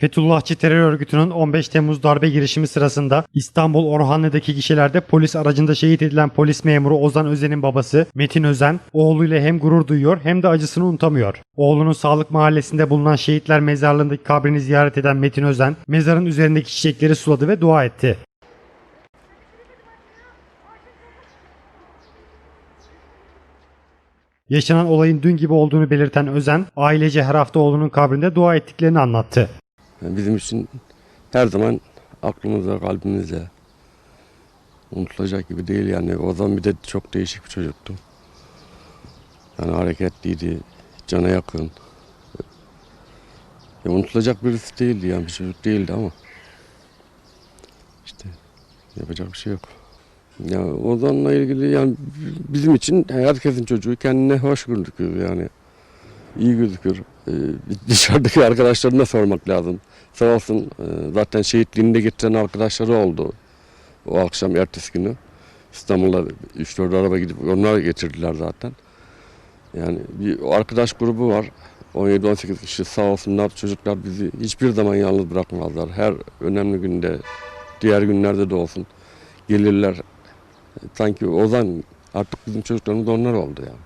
Fethullahçı terör örgütünün 15 Temmuz darbe girişimi sırasında İstanbul Orhanlı'daki gişelerde polis aracında şehit edilen polis memuru Ozan Özen'in babası Metin Özen oğluyla hem gurur duyuyor hem de acısını unutamıyor. Oğlunun sağlık mahallesinde bulunan şehitler mezarlığındaki kabrini ziyaret eden Metin Özen mezarın üzerindeki çiçekleri suladı ve dua etti. Yaşanan olayın dün gibi olduğunu belirten Özen, ailece her hafta oğlunun kabrinde dua ettiklerini anlattı. Bizim için her zaman aklımızda, kalbimizde unutulacak gibi değil yani. O zaman bir de çok değişik bir çocuktu. Yani hareketliydi, cana yakın. Ya unutulacak birisi değildi yani bir çocuk değildi ama işte yapacak bir şey yok. Ya Ozan'la ilgili yani bizim için herkesin çocuğu kendine hoş gözüküyor yani. iyi gözüküyor. Ee, dışarıdaki arkadaşlarına sormak lazım. Sağ olsun e, zaten şehitliğini de getiren arkadaşları oldu. O akşam ertesi günü. İstanbul'a 3-4 araba gidip onlar getirdiler zaten. Yani bir arkadaş grubu var. 17-18 kişi sağ olsunlar çocuklar bizi hiçbir zaman yalnız bırakmazlar. Her önemli günde, diğer günlerde de olsun gelirler. Sanki Ozan artık bizim çocuklarımız onlar oldu yani.